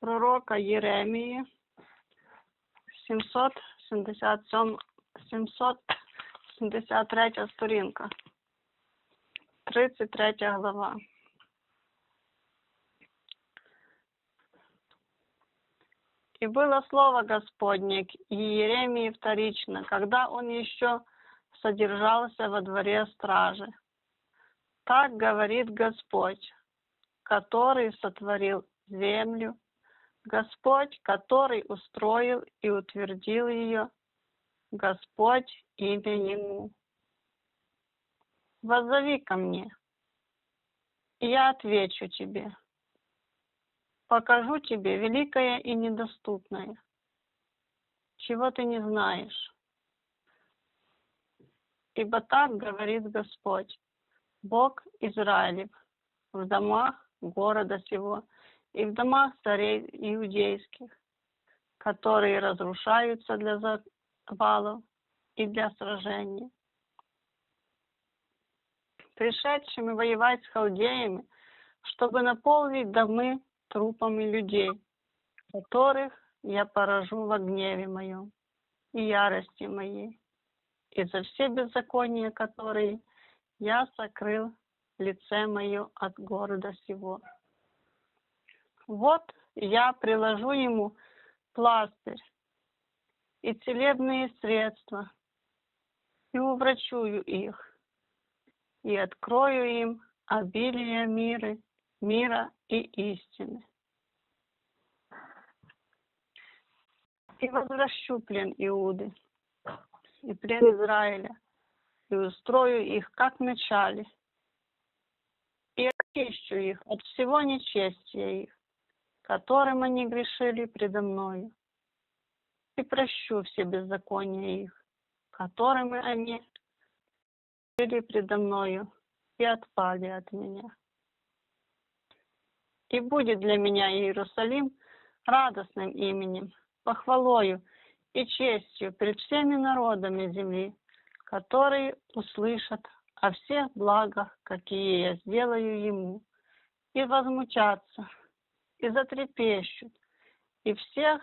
пророка Єремії, 777, 773 сторінка, 33 глава. И было слово Господне к Иеремии вторично, когда он еще содержался во дворе стражи. Так говорит Господь, который сотворил землю, Господь, который устроил и утвердил ее, Господь имя Ему. Воззови ко мне, и я отвечу тебе. Покажу тебе великое и недоступное, чего ты не знаешь. Ибо так говорит Господь, Бог Израилев, в домах города сего и в домах царей иудейских, которые разрушаются для завалов и для сражений. Пришедшими воевать с халдеями, чтобы наполнить домы трупами людей, которых я поражу во гневе моем и ярости моей, и за все беззакония, которые я сокрыл лице мое от города сего. Вот я приложу ему пластырь и целебные средства, и уврачую их, и открою им обилие мира, мира и истины. И возвращу плен Иуды и плен Израиля, и устрою их, как в начале, и очищу их от всего нечестия их, которым они грешили предо мною, и прощу все беззакония их, которыми они грешили предо мною и отпали от меня. И будет для меня Иерусалим радостным именем, похвалою и честью пред всеми народами земли, которые услышат о всех благах, какие я сделаю ему, и возмутятся, и затрепещут, и всех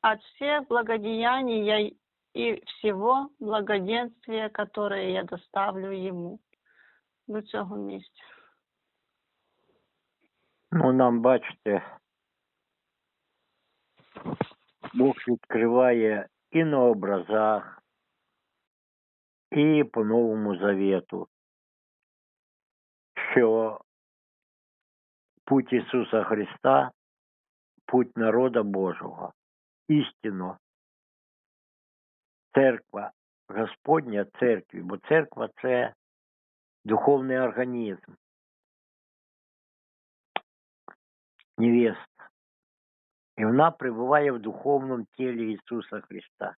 от всех благодеяний я и всего благоденствия, которое я доставлю ему до цього місця. Ну, нам, бачите, Бог відкриває і на образах, і по Новому Завіту, що путь Ісуса Христа, путь народа Божого, істинно, церква Господня церкві, бо церква це духовний організм. невеста. І вона пребуває в духовному тілі Ісуса Христа.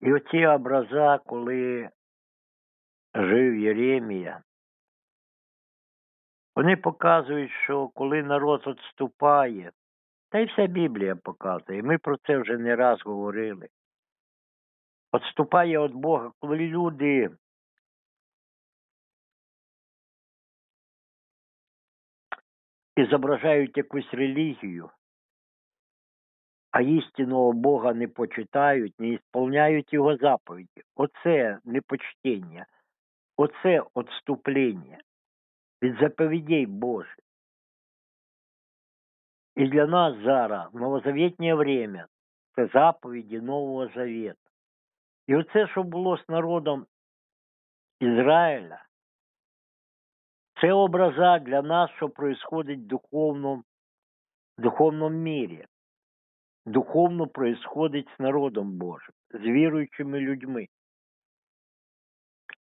І оці образа, коли жив Єремія, вони показують, що коли народ відступає, та й вся Біблія показує, ми про це вже не раз говорили. Відступає від Бога, коли люди зображають якусь релігію, а істинного Бога не почитають, не ісполняють його заповіді. Оце непочтення, оце відступлення від заповідей Божих. І для нас зараз новозавітнє время це заповіді Нового Завіту. І оце, що було з народом Ізраїля, це образа для нас, що происходить в духовному, в духовному мірі. Духовно происходить з народом Божим, з віруючими людьми.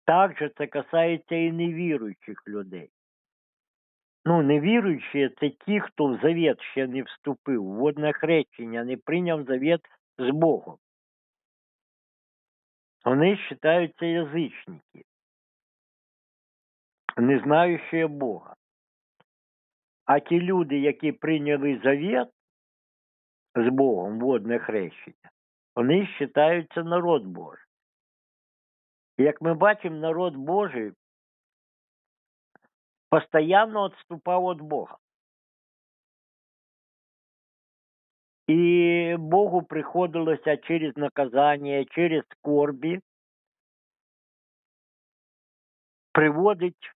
Також це касається і невіруючих людей. Ну, невіруючі це ті, хто в завет ще не вступив, в водне хрещення, не прийняв завет з Богом. Вони вважаються язичники не знаючи Бога. А ті люди, які прийняли завет з Богом, водне хрещення, вони вважаються народ Божий. Як ми бачимо, народ Божий постоянно отступал от Бога. І Богу приходилося через наказання, через скорбі приводить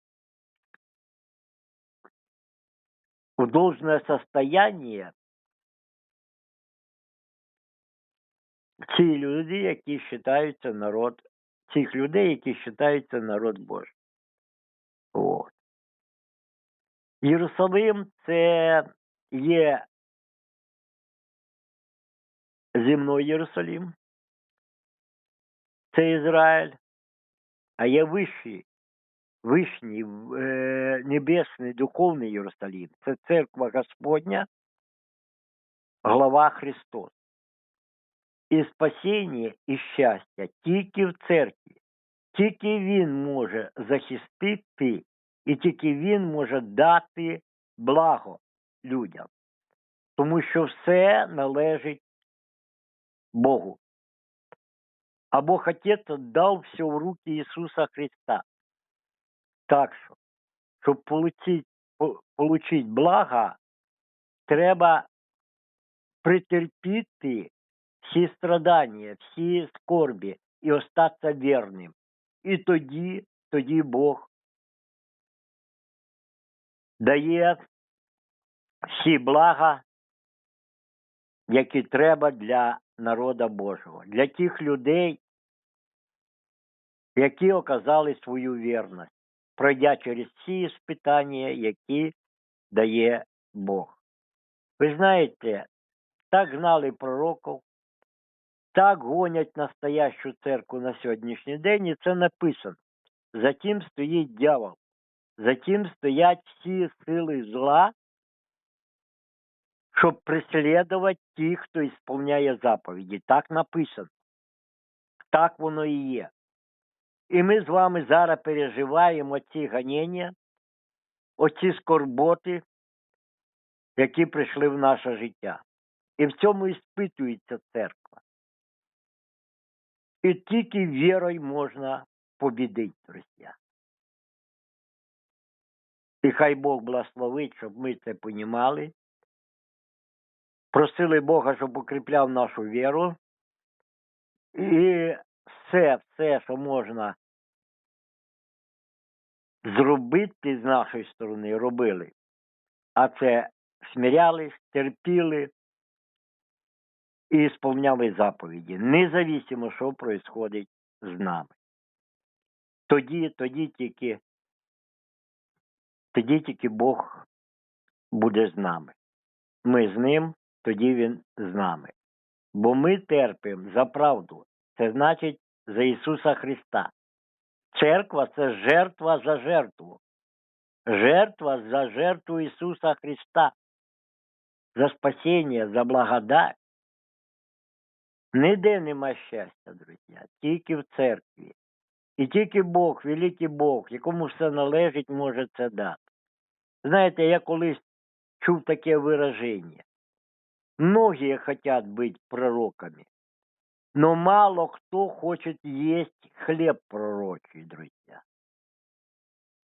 в должное состояние ці люди, які вважаються народ, тих людей, які вважаються народ Божий. Єрусалим це є земной Єрусалим, це Ізраїль, а є вищий, вишній, е, небесний, духовний Єрусалим. Це церква Господня, глава Христос. І спасіння і щастя тільки в церкві. Тільки Він може захистити, і тільки Він може дати благо людям. Тому що все належить Богу. А Бог Отець дав все в руки Ісуса Христа. Так що, щоб получить, по- получить благо, треба претерпіти всі страдання, всі скорбі і остатися вірним. І тоді, тоді Бог дає всі блага, які треба для народа Божого, для тих людей, які оказали свою вірність, пройдя через всі іспитання, які дає Бог. Ви знаєте, так гнали пророків, так гонять настоящу церкву на сьогоднішній день, і це написано. Затім стоїть дьявол, затім стоять всі сили зла, щоб преслідувати тих, хто ісполняє заповіді. Так написано. Так воно і є. І ми з вами зараз переживаємо ці ганення, оці скорботи, які прийшли в наше життя. І в цьому і спитується церква. І тільки вірою можна побідити, друзі. І хай Бог благословить, щоб ми це понімали. Просили Бога, щоб укріпляв нашу віру. І все, все, що можна зробити з нашої сторони, робили. А це смирялись, терпіли і сповняли заповіді, независимо, що відбувається з нами. Тоді, тоді тільки, тоді тільки Бог буде з нами. Ми з ним, тоді Він з нами. Бо ми терпимо за правду. Це значить за Ісуса Христа. Церква це жертва за жертву. Жертва за жертву Ісуса Христа. За спасіння, за благодать. Ніде нема щастя, друзі, тільки в церкві. І тільки Бог, великий Бог, якому все належить, може це дати. Знаєте, я колись чув таке вираження. Многие хотят быть пророками, но мало кто хочет есть хлеб пророчий, друзья.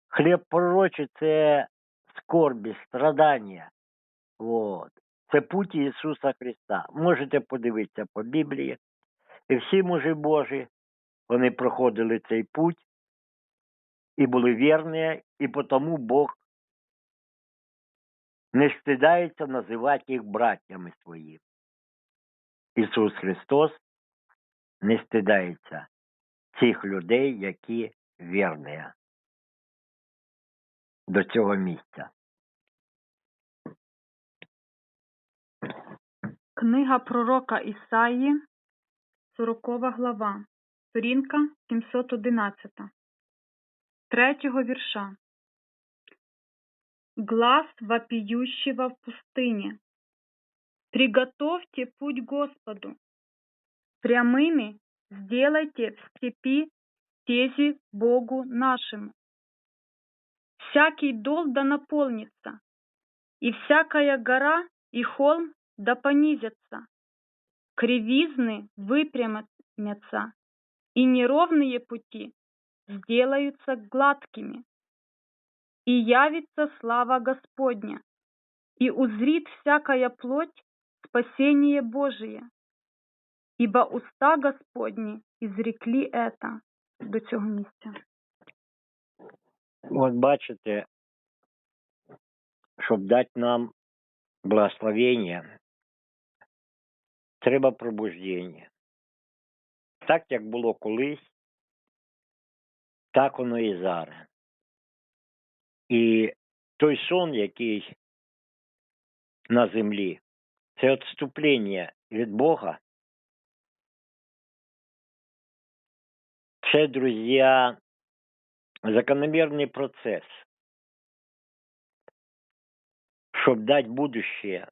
Хліб пророчий – це скорбі, страдання. Вот. Це путь Ісуса Христа. Можете подивитися по Біблії. І всі мужі Божі, вони проходили цей путь і були вірні, і тому Бог не стидається називати їх братями своїми. Ісус Христос не стидається цих людей, які вірні до цього місця. Книга пророка Ісаї, 40 глава, сторінка 711, третього вірша. Глаз вопиющего в пустыне. Приготовьте путь Господу. Прямыми сделайте в степи стези Богу нашему. Всякий дол да наполнится, и всякая гора и холм да понизятся. Кривизны выпрямятся, и неровные пути сделаются гладкими. И явится слава Господня, и узрит всякая плоть спасение Божие, ибо уста Господні изрекли это до цього місця. От бачите, щоб дати нам благословення, треба пробуждення. Так, як було колись, так воно і зараз. І той сон, який на землі, це відступлення від Бога. Це, друзі, закономерный процесс, щоб дати будущее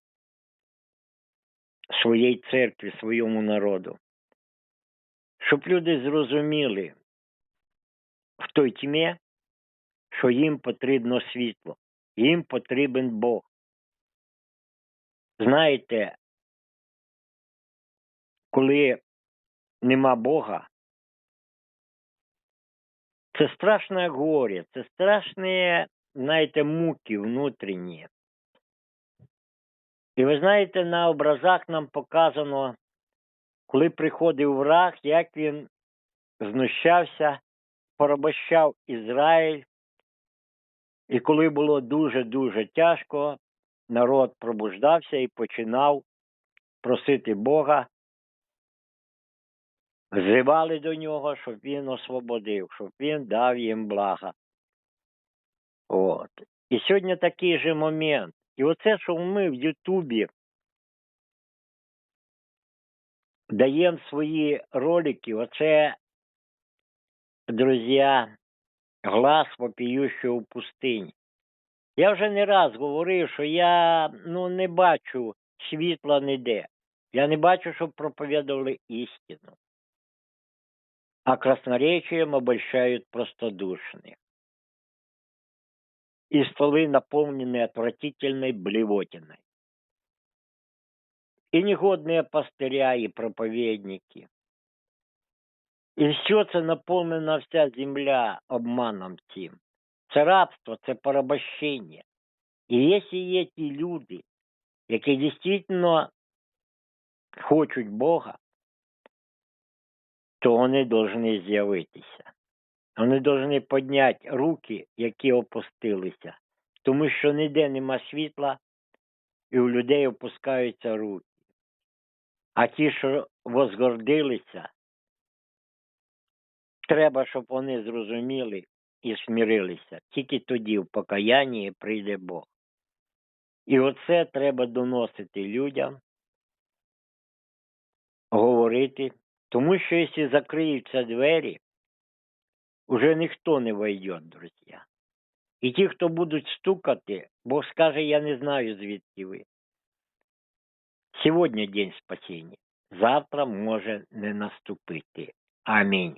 своїй церкві, своєму народу. Щоб люди зрозуміли в той тьмі, що їм потрібно світло, їм потрібен Бог. Знаєте, коли нема Бога, це страшне горе, це страшні, знаєте, муки внутрішні. І ви знаєте, на образах нам показано, коли приходив враг, як він знущався, порабощав Ізраїль. І коли було дуже-дуже тяжко, народ пробуждався і починав просити Бога Взивали до нього, щоб він освободив, щоб він дав їм блага. От. І сьогодні такий же момент. І оце, що ми в Ютубі даємо свої ролики, оце, друзі, глас вопіющого в пустині. Я вже не раз говорив, що я ну, не бачу світла ніде. Я не бачу, щоб проповідували істину а красноречием обольщают простодушных. И стволы наполнены отвратительной блевотиной. И негодные пастыря и проповедники. І все це наповнена вся земля обманом цим. Це рабство, це порабощення. І якщо є ті люди, які дійсно хочуть Бога, то вони повинні з'явитися. Вони повинні підняти руки, які опустилися, тому що ніде нема світла, і у людей опускаються руки. А ті, що возгордилися, треба, щоб вони зрозуміли і смирилися. Тільки тоді в покаянні прийде Бог. І оце треба доносити людям, говорити. Тому що якщо закриються двері, уже ніхто не войде, друзі. І ті, хто будуть стукати, Бог скаже, я не знаю, звідки ви. Сьогодні день спасіння, завтра може не наступити. Амінь.